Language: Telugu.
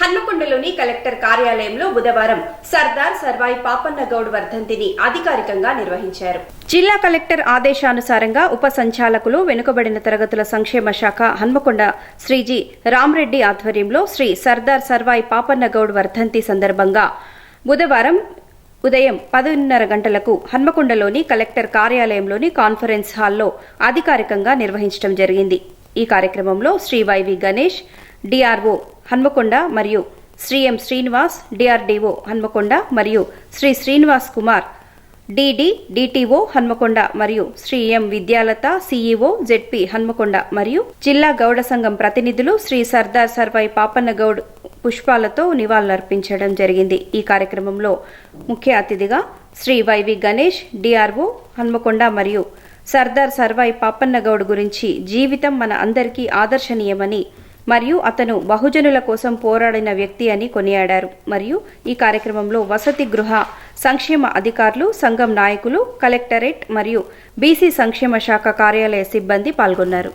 హన్మకొండలోని కలెక్టర్ కార్యాలయంలో బుధవారం సర్దార్ సర్వాయి పాపన్న గౌడ్ వర్ధంతిని అధికారికంగా నిర్వహించారు. జిల్లా కలెక్టర్ ఆదేశానుసారంగా ఉప సంచాలకులు వెనుకబడిన తరగతుల సంక్షేమ శాఖ హన్మకొండ శ్రీజీ రామ్రెడ్డి ఆధ్వర్యంలో శ్రీ సర్దార్ సర్వాయి పాపన్న గౌడ్ వర్ధంతి సందర్భంగా బుధవారం ఉదయం పదిన్నర గంటలకు హన్మకొండలోని కలెక్టర్ కార్యాలయంలోని కాన్ఫరెన్స్ హాల్లో అధికారికంగా నిర్వహించడం జరిగింది. ఈ కార్యక్రమంలో శ్రీ వైవి గణేష్ డిఆర్ఓ హన్మకొండ మరియు శ్రీ ఎం శ్రీనివాస్ డిఆర్డీఓ హన్మకొండ మరియు శ్రీ శ్రీనివాస్ కుమార్ డిడి డిటిఓ హన్మకొండ మరియు Shri M Vidyalatha CEO ZP Hanmakonda మరియు జిల్లా గౌడ సంఘం ప్రతినిధులు శ్రీ సర్దార్ సర్వై పాపన్న గౌడ్ పుష్పాలతో నివాళులర్పించడం జరిగింది. ఈ కార్యక్రమంలో ముఖ్య అతిథిగా శ్రీ వైవి గణేష్ డిఆర్ఓ హన్మకొండ మరియు సర్దార్ సర్వాయి పాపన్న గౌడ్ గురించి జీవితం మన అందరికీ ఆదర్శనీయమని మరియు అతను బహుజనుల కోసం పోరాడిన వ్యక్తి అని కొనియాడారు. మరియు ఈ కార్యక్రమంలో వసతి గృహ సంక్షేమ అధికారులు సంఘం నాయకులు కలెక్టరేట్ మరియు బీసీ సంక్షేమ శాఖ కార్యాలయ సిబ్బంది పాల్గొన్నారు.